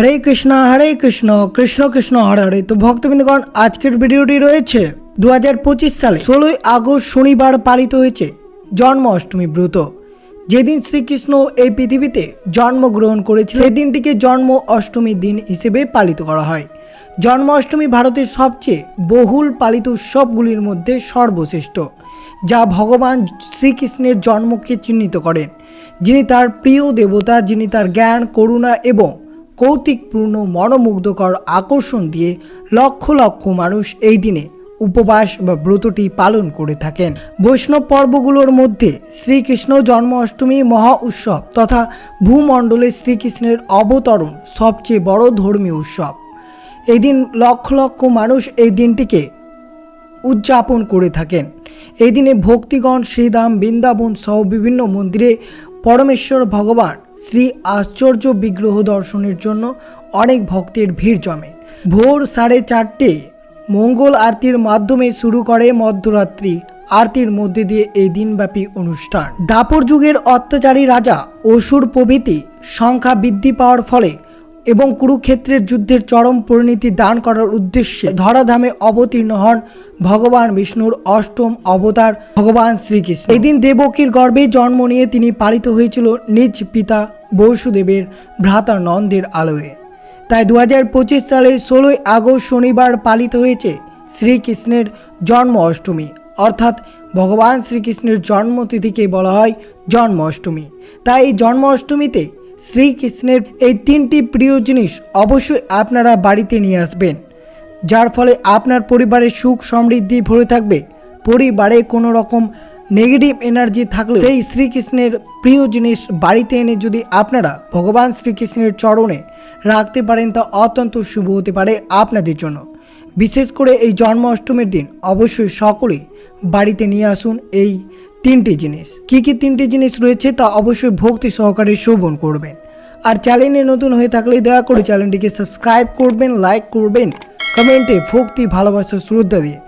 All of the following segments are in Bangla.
হরে কৃষ্ণ হরে কৃষ্ণ কৃষ্ণ কৃষ্ণ, হরে হরে। তো ভক্তবৃন্দগণ, আজকের ভিডিওটি রয়েছে দু পঁচিশ সালে ষোলোই আগস্ট শনিবার পালিত হয়েছে জন্ম অষ্টমী ব্রত। যেদিন শ্রীকৃষ্ণ এই পৃথিবীতে জন্মগ্রহণ করেছে সেই দিনটিকে জন্ম অষ্টমীর দিন হিসেবে পালিত করা হয়। জন্ম অষ্টমী ভারতের সবচেয়ে বহুল পালিত উৎসবগুলির মধ্যে সর্বশ্রেষ্ঠ, যা ভগবান শ্রীকৃষ্ণের জন্মকে চিহ্নিত করেন। যিনি তার প্রিয় দেবতা, যিনি তার জ্ঞান, করুণা এবং কৌতিকপূর্ণ, মনোমুগ্ধকর আকর্ষণ দিয়ে লক্ষ লক্ষ মানুষ এই দিনে উপবাস বা ব্রতটি পালন করে থাকেন। বৈষ্ণব পর্বগুলোর মধ্যে শ্রীকৃষ্ণ জন্মাষ্টমী মহা উৎসব তথা ভূমণ্ডলে শ্রীকৃষ্ণের অবতরণ সবচেয়ে বড় ধর্মীয় উৎসব। এই দিন লক্ষ লক্ষ মানুষ এই দিনটিকে উদযাপন করে থাকেন। এই দিনে ভক্তিগণ শ্রীধাম বৃন্দাবন সহ বিভিন্ন মন্দিরে পরমেশ্বর ভগবান শ্রী আশ্চর্য বিগ্রহ দর্শনের জন্য অনেক ভক্তের ভিড় জমে। ভোর সাড়ে চারটে মঙ্গল আরতির মাধ্যমে শুরু করে মধ্যরাত্রি আরতির মধ্যে দিয়ে এই দিনব্যাপী অনুষ্ঠান। দাপর যুগের অত্যাচারী রাজা অসুর প্রভৃতি সংখ্যা বৃদ্ধি পাওয়ার ফলে এবং কুরুক্ষেত্রের যুদ্ধের চরম পরিণতি দান করার উদ্দেশ্যে ধরাধামে অবতীর্ণ হন ভগবান বিষ্ণুর অষ্টম অবতার ভগবান শ্রীকৃষ্ণ। এদিন দেবকীর গর্ভে জন্ম নিয়ে তিনি পালিত হয়েছিল নিজ পিতা বসুদেবের ভ্রাতা নন্দের আলোয়ে। তাই দু হাজার পঁচিশ সালে ষোলোই আগস্ট শনিবার পালিত হয়েছে শ্রীকৃষ্ণের জন্ম অষ্টমী। অর্থাৎ ভগবান শ্রীকৃষ্ণের জন্মতিথিকে বলা হয় জন্ম অষ্টমী তাই এই জন্ম অষ্টমীতে শ্রীকৃষ্ণের এই তিনটি প্রিয় জিনিস অবশ্যই আপনারা বাড়িতে নিয়ে আসবেন। যার ফলে আপনার পরিবারের সুখ সমৃদ্ধি ভরে থাকবে। পরিবারে কোনো রকম নেগেটিভ এনার্জি থাকলে সেই শ্রীকৃষ্ণের প্রিয় জিনিস বাড়িতে এনে যদি আপনারা ভগবান শ্রীকৃষ্ণের চরণে রাখতে পারেন, তা অত্যন্ত শুভ হতে পারে আপনাদের জন্য। বিশেষ করে এই জন্ম অষ্টমীর দিন অবশ্যই সকলে বাড়িতে নিয়ে আসুন। এই তিনটি জিনিস। কি কি তিনটি জিনিস রয়েছে তা অবশ্যই ভক্তি সহকারে শোভন করবেন। আর চ্যানেলে নতুন হয়ে থাকলে দয়া করে চ্যানেলটিকে সাবস্ক্রাইব করবেন, লাইক করবেন, কমেন্টে ভক্তি, ভালোবাসা, শ্রদ্ধা দিয়ে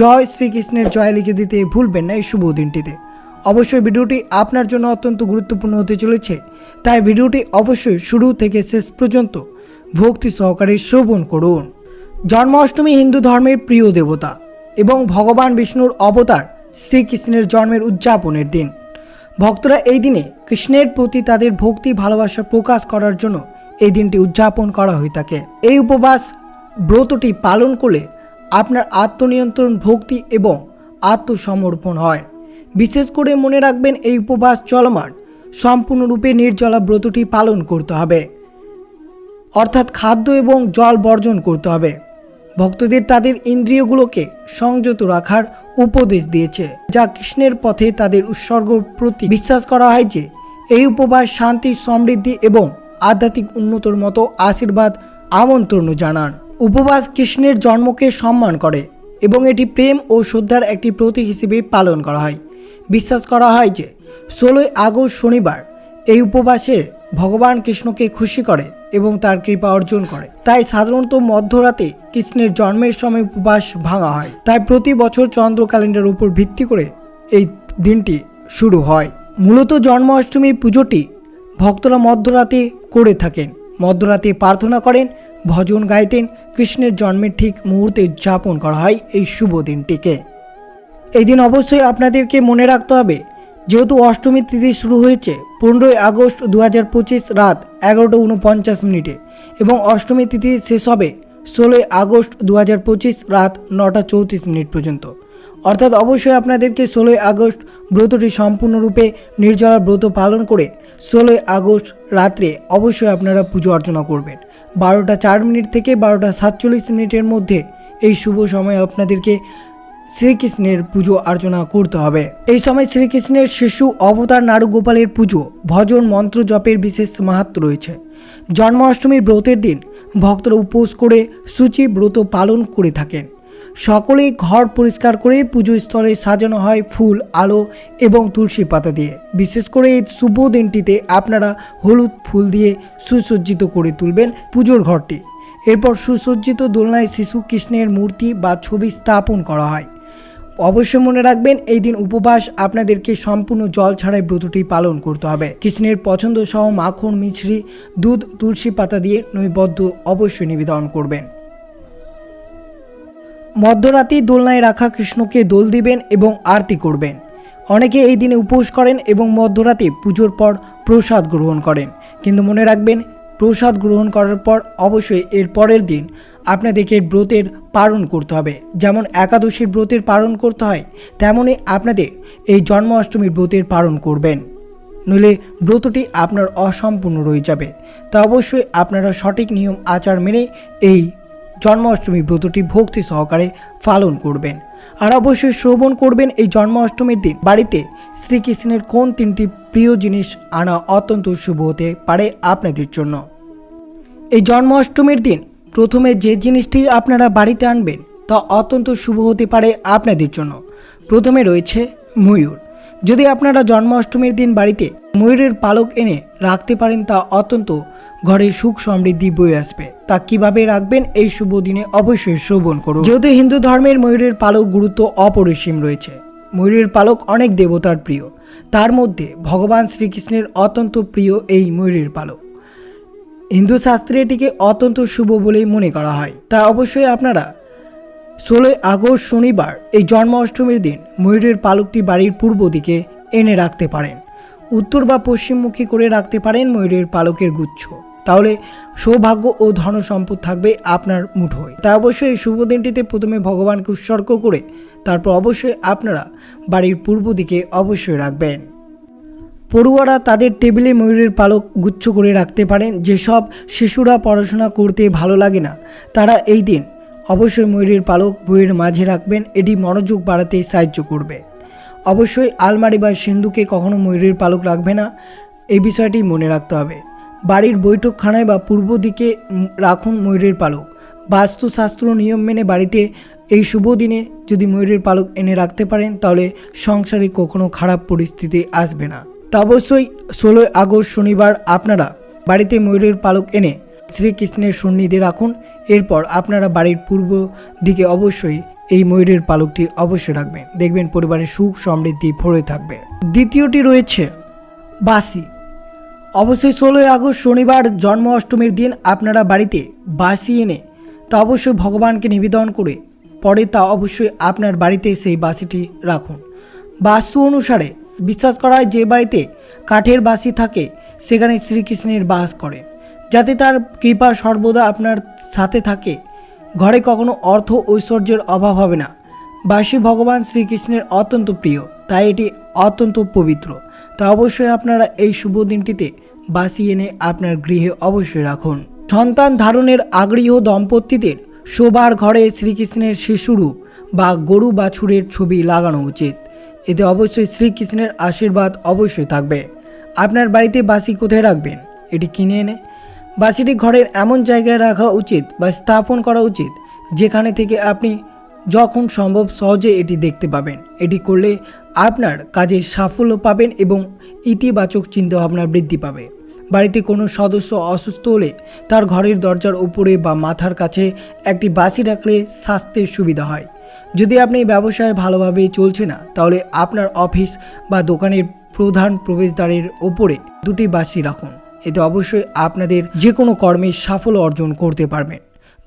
জয় শ্রীকৃষ্ণের জয় লিখে দিতে ভুলবেন না এই শুভ দিনটিতে। অবশ্যই ভিডিওটি আপনার জন্য অত্যন্ত গুরুত্বপূর্ণ হতে চলেছে। তাই ভিডিওটি অবশ্যই শুরু থেকে শেষ পর্যন্ত ভক্তি সহকারে শ্রবণ করুন। জন্মাষ্টমী হিন্দু ধর্মের প্রিয় দেবতা এবং ভগবান বিষ্ণুর অবতার শ্রীকৃষ্ণের জন্মের উদযাপনের দিন। ভক্তরা এই দিনে কৃষ্ণের প্রতি তাদের ভক্তি, ভালোবাসা প্রকাশ করার জন্য এই দিনটি উদযাপন করা হয়ে থাকে। এই উপবাস ব্রতটি পালন করলে আপনার আত্মনিয়ন্ত্রণ, ভক্তি এবং আত্মসমর্পণ হয়। বিশেষ করে মনে রাখবেন, এই উপবাস চলমান, সম্পূর্ণরূপে নির্জলা ব্রতটি পালন করতে হবে। অর্থাৎ খাদ্য এবং জল বর্জন করতে হবে। ভক্তদের তাদের ইন্দ্রিয়গুলোকে সংযত রাখার উপদেশ দিয়েছে। যা কৃষ্ণের পথে তাদের উৎসর্গ প্রতি বিশ্বাস করা হয় যে, এই উপবাস শান্তি, সমৃদ্ধি এবং আধ্যাত্মিক উন্নতর মতো আশীর্বাদ আমন্ত্রণ জানান। উপবাস কৃষ্ণের জন্মকে সম্মান করে এবং এটি প্রেম ও শ্রদ্ধার একটি প্রতীক হিসেবে পালন করা হয়। বিশ্বাস করা হয় যে, ষোলোই আগস্ট শনিবার এই উপবাসের ভগবান কৃষ্ণকে খুশি করে এবং তার কৃপা অর্জন করে। তাই সাধারণত মধ্যরাতে কৃষ্ণের জন্মের সময় উপবাস ভাঙা হয়। তাই প্রতি বছর চন্দ্র ক্যালেন্ডার উপর ভিত্তি করে এই দিনটি শুরু হয়। মূলত জন্মাষ্টমী পুজোটি ভক্তরা মধ্যরাতে করে থাকেন। মধ্যরাতে প্রার্থনা করেন, ভজন গাইতেন, কৃষ্ণের জন্মের ঠিক মুহূর্তে উদযাপন করা হয় এই শুভ দিনটিকে। এই দিন অবশ্যই আপনাদেরকে মনে রাখতে হবে যেহেতু অষ্টমী তিথি শুরু হয়েছে, পনেরোই আগস্ট দু হাজার পঁচিশ রাত এগারোটা উনপঞ্চাশ মিনিটে এবং অষ্টমী তিথি শেষ হবে ষোলোই আগস্ট দু হাজার পঁচিশ রাত নটা চৌত্রিশ মিনিট পর্যন্ত। অর্থাৎ অবশ্যই আপনাদেরকে ষোলোই আগস্ট ব্রতটি সম্পূর্ণরূপে নির্জলা ব্রত পালন করে ষোলোই আগস্ট রাত্রে অবশ্যই আপনারা পুজো অর্চনা করবেন। বারোটা চার মিনিট থেকে বারোটা সাতচল্লিশ মিনিটের মধ্যে এই শুভ সময় আপনাদেরকে শ্রীকৃষ্ণের পুজো অর্চনা করতে হবে। এই সময় শ্রীকৃষ্ণের শিশু অবতার নারুগোপালের পুজো, ভজন মন্ত্র জপের বিশেষ মাহাত্ম রয়েছে। জন্মাষ্টমীর ব্রতের দিন ভক্তরা উপোস করে সূচি ব্রত পালন করে থাকেন। সকলেই ঘর পরিষ্কার করে পুজো স্থলে সাজানো হয় ফুল, আলো এবং তুলসী পাতা দিয়ে। বিশেষ করে এই শুভ দিনটিতে আপনারা হলুদ ফুল দিয়ে সুসজ্জিত করে তুলবেন পুজোর ঘরটি। এরপর সুসজ্জিত দোলনায় শিশু কৃষ্ণের মূর্তি বা ছবি স্থাপন করা হয়। অবশ্যই মনে রাখবেন, এই দিন উপবাস আপনাদেরকে সম্পূর্ণ জল ছাড়াই ব্রতটি পালন করতে হবে। কৃষ্ণের পছন্দ সহ মাখন, মিছরি, দুধ, তুলসী পাতা দিয়ে নৈবদ্য অবশ্যই নিবেদন করবেন। মধ্যরাতে দোলনায় রাখা কৃষ্ণকে দোল দিবেন এবং আরতি করবেন। অনেকে এই দিনে উপোস করেন এবং মধ্যরাতে পুজোর পর প্রসাদ গ্রহণ করেন। কিন্তু মনে রাখবেন, প্রসাদ গ্রহণ করার পর অবশ্যই এর পরের দিন আপনাদেরকে ব্রতের পালন করতে হবে। যেমন একাদশীর ব্রতের পালন করতে হয় তেমনই আপনাদের এই জন্মাষ্টমীর ব্রতের পালন করবেন। নইলে ব্রতটি আপনার অসম্পূর্ণ রয়ে যাবে। তা অবশ্যই আপনারা সঠিক নিয়ম, আচার মেনে এই জন্মাষ্টমী ব্রতটি ভক্তি সহকারে পালন করবেন। আর অবশ্যই শ্রবণ করবেন এই জন্মাষ্টমীর দিন। বাড়িতে শ্রীকৃষ্ণের কোন তিনটি প্রিয় জিনিস আনা অত্যন্ত শুভ হতে পারে আপনাদের জন্য। এই জন্মাষ্টমীর দিন প্রথমে যে জিনিসটি আপনারা বাড়িতে আনবেন, তা অত্যন্ত শুভ হতে পারে আপনাদের জন্য। প্রথমে রয়েছে ময়ূর। যদি আপনারা জন্মাষ্টমীর দিন বাড়িতে ময়ূরের পালক এনে রাখতে পারেন, তা অত্যন্ত ঘরে সুখ সমৃদ্ধি বয়ে আসবে। তা কীভাবে রাখবেন, এই শুভ দিনে অবশ্যই শ্রবণ করুন। যেহেতু হিন্দু ধর্মের ময়ূরের পালক গুরুত্ব অপরিসীম রয়েছে। ময়ূরের পালক অনেক দেবতার প্রিয়। তার মধ্যে ভগবান শ্রীকৃষ্ণের অত্যন্ত প্রিয় এই ময়ূরের পালক। হিন্দু শাস্ত্রে এটিকে অত্যন্ত শুভ বলেই মনে করা হয়। তা অবশ্যই আপনারা। ষোলোই আগস্ট শনিবার, এই জন্মাষ্টমীর দিন ময়ূরের পালকটি বাড়ির পূর্ব দিকে এনে রাখতে পারেন। উত্তর বা পশ্চিমমুখী করে রাখতে পারেন ময়ূরের পালকের গুচ্ছ। তাহলে সৌভাগ্য ও ধন সম্পদ থাকবে আপনার মুঠোয়। তা অবশ্যই শুভ দিনটিতে প্রথমে ভগবানকে উৎসর্গ করে, তারপর অবশ্যই আপনারা বাড়ির পূর্ব দিকে অবশ্যই রাখবেন। পড়ুয়ারা তাদের টেবিলে ময়ূরের পালক গুচ্ছ করে রাখতে পারেন, যেসব শিশুরা পড়াশোনা করতে ভালো লাগে না। তারা এই দিন অবশ্যই ময়ূরের পালক বইয়ের মাঝে রাখবেন, এটি মনোযোগ বাড়াতে সাহায্য করবে। অবশ্যই আলমারি বা সিন্ধুকে কখনো ময়ূরের পালক রাখবে না, এই বিষয়টি মনে রাখতে হবে। বাড়ির বৈঠকখানায় বা পূর্ব দিকে রাখুন ময়ূরের পালক। বাস্তুশাস্ত্র নিয়ম মেনে বাড়িতে এই শুভ দিনে যদি ময়ূরের পালক এনে রাখতে পারেন, তাহলে সংসারে কখনো খারাপ পরিস্থিতি আসবে না। তা অবশ্যই ষোলোই আগস্ট শনিবার আপনারা বাড়িতে ময়ূরের পালক এনে শ্রীকৃষ্ণের সন্নিধি রাখুন। এরপর আপনারা বাড়ির পূর্ব দিকে অবশ্যই এই ময়ূরের পালকটি অবশ্যই রাখবেন। দেখবেন পরিবারের সুখ সমৃদ্ধি ভরে থাকবে। দ্বিতীয়টি রয়েছে বাসি অবশ্যই ষোলোই আগস্ট শনিবার জন্ম অষ্টমীর দিন আপনারা বাড়িতে বাসি এনে তা অবশ্যই ভগবানকে নিবেদন করে পরে তা অবশ্যই আপনার বাড়িতে সেই বাসিটি রাখুন। বাস্তু অনুসারে বিশ্বাস করা হয় যে বাড়িতে কাঠের বাসি থাকে, সেখানে শ্রীকৃষ্ণের বাস করে। যাতে তার কৃপা সর্বদা আপনার সাথে থাকে। ঘরে কখনো অর্থ ঐশ্বর্যের অভাব হবে না। বাসি ভগবান শ্রীকৃষ্ণের অত্যন্ত প্রিয়, তাই এটি অত্যন্ত পবিত্র। তা অবশ্যই আপনারা এই শুভ দিনটিতে বাসি এনে আপনার গৃহে অবশ্যই রাখুন। সন্তান ধারণের আগ্রহী দম্পতিদের শোবার ঘরে শ্রীকৃষ্ণের শিশুরূপ বা গরু বাছুরের ছবি লাগানো উচিত। এতে অবশ্যই শ্রীকৃষ্ণের আশীর্বাদ অবশ্যই থাকবে। আপনার বাড়িতে বাসি কোথায় রাখবেন? এটি কিনে এনে। বাসিটি ঘরের এমন জায়গায় রাখা উচিত বা স্থাপন করা উচিত, যেখানে থেকে আপনি যখন সম্ভব সহজে এটি দেখতে পাবেন। এটি করলে আপনার কাজে সাফল্য পাবেন এবং ইতিবাচক চিন্তাভাবনা বৃদ্ধি পাবে। বাড়িতে কোনো সদস্য অসুস্থ হলে তার ঘরের দরজার উপরে বা মাথার কাছে একটি বাসি রাখলে স্বাস্থ্যের সুবিধা হয়। যদি আপনি ব্যবসায় ভালোভাবে চলছে না, তাহলে আপনার অফিস বা দোকানের প্রধান প্রবেশদ্বারের ওপরে দুটি বাসি রাখুন। এতে অবশ্যই আপনাদের যে কোনো কর্মে সাফল্য অর্জন করতে পারবেন।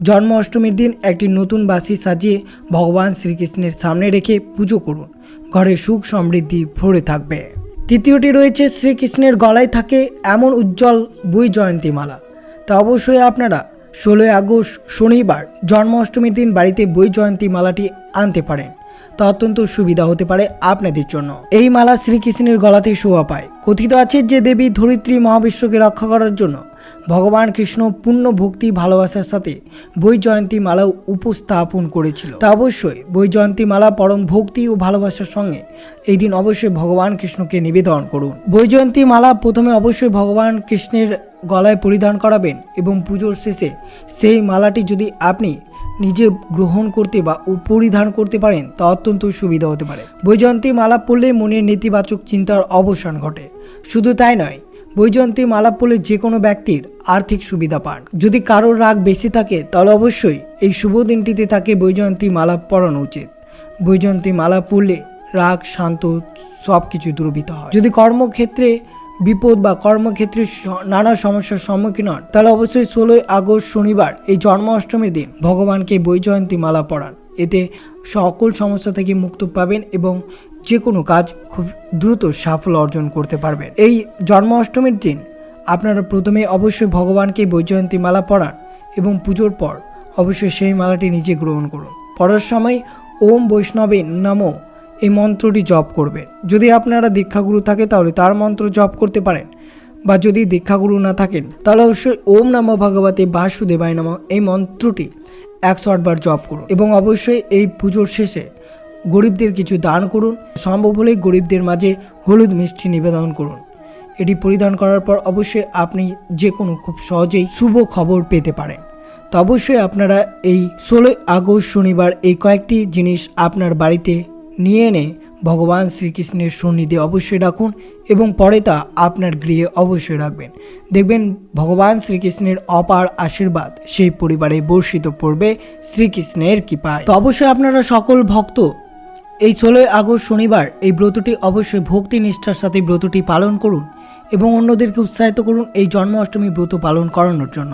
জন্ম অষ্টমীর দিন একটি নতুন বাসি সাজিয়ে ভগবান শ্রীকৃষ্ণের সামনে রেখে পুজো করুন। ঘরে সুখ সমৃদ্ধি ভরে থাকবে। তৃতীয়টি রয়েছে, শ্রীকৃষ্ণের গলায় থাকে এমন উজ্জ্বল বই জয়ন্তী মালা তা অবশ্যই আপনারা ষোলোই আগস্ট শনিবার জন্মাষ্টমীর দিন বাড়িতে বই জয়ন্তী মালাটি আনতে পারেন। তা অত্যন্ত সুবিধা হতে পারে আপনাদের জন্য। এই মালা শ্রীকৃষ্ণের গলাতে শোভা পায়। কথিত আছে যে দেবী ধরিত্রী মহাবিশ্বকে রক্ষা করার জন্য ভগবান কৃষ্ণ পূর্ণ ভক্তি ভালোবাসার সাথে বই জয়ন্তী মালা উপস্থাপন করেছিল। তা অবশ্যই বই জয়ন্তী মালা পরম ভক্তি ও ভালোবাসার সঙ্গে এই দিন অবশ্যই ভগবান কৃষ্ণকে নিবেদন করুন। বৈজয়ন্তী মালা প্রথমে অবশ্যই ভগবান কৃষ্ণের গলায় পরিধান করাবেন এবং পুজোর শেষে সেই মালাটি যদি আপনি নিজে গ্রহণ করতে বা পরিধান করতে পারেন, তা অত্যন্ত সুবিধা হতে পারে। বৈজয়ন্তী মালা পরলে মনের নেতিবাচক চিন্তার অবসান ঘটে। শুধু তাই নয়, বৈজয়ন্তী মালা পরলে যে কোনো ব্যক্তির আর্থিক সুবিধা পান। যদি কারোর রাগ বেশি থাকে, তাহলে অবশ্যই এই শুভ দিনটিতে তাকে বৈজয়ন্তী মালা পরানো উচিত। বৈজয়ন্তী মালা পড়লে রাগ, শান্ত সব কিছু দূরীভূত হয়। যদি কর্মক্ষেত্রে বিপদ বা কর্মক্ষেত্রে নানা সমস্যার সম্মুখীন হন। তাহলে অবশ্যই ষোলোই আগস্ট শনিবার, এই জন্মাষ্টমীর দিন, ভগবানকে বৈজয়ন্তী মালা পড়ান এতে সকল সমস্যা থেকে মুক্ত পাবেন এবং যে কোনো কাজ খুব দ্রুত সাফল্য অর্জন করতে পারবেন। এই জন্মাষ্টমীর দিন আপনারা প্রথমে অবশ্যই ভগবানকে বৈজয়ন্তী মালা পড়ান এবং পুজোর পর অবশ্যই সেই মালাটি নিজে গ্রহণ করুন। পড়ার সময় ওম বৈষ্ণবে নমো এই মন্ত্রটি জপ করবেন। যদি আপনারা দীক্ষাগুরু থাকে তাহলে তার মন্ত্র জপ করতে পারেন। বা যদি দীক্ষাগুরু না থাকেন, তাহলে অবশ্যই ওম নম ভগবতে বাসুদেবায় নম এই মন্ত্রটি একশো আটবার জপ করুন। এবং অবশ্যই এই পুজোর শেষে গরিবদের কিছু দান করুন। সম্ভব হলেই গরিবদের মাঝে হলুদ মিষ্টি নিবেদন করুন। এটি পরিধান করার পর অবশ্যই আপনি যে কোনো খুব সহজেই শুভ খবর পেতে পারেন। তো অবশ্যই আপনারা এই ষোলোই আগস্ট শনিবার এই কয়েকটি জিনিস আপনার বাড়িতে নিয়ে এনে ভগবান শ্রীকৃষ্ণের সন্নিধি অবশ্যই রাখুন এবং পরে তা আপনার গৃহে অবশ্যই রাখবেন। দেখবেন ভগবান শ্রীকৃষ্ণের অপার আশীর্বাদ সেই পরিবারে বর্ষিত পড়বে শ্রীকৃষ্ণের কৃপায়। তো অবশ্যই আপনারা সকল ভক্ত, এই ষোলোই আগস্ট শনিবার এই ব্রতটি অবশ্যই ভক্তি নিষ্ঠার সাথে ব্রতটি পালন করুন এবং অন্যদেরকে উৎসাহিত করুন এই জন্মাষ্টমী ব্রত পালন করানোর জন্য।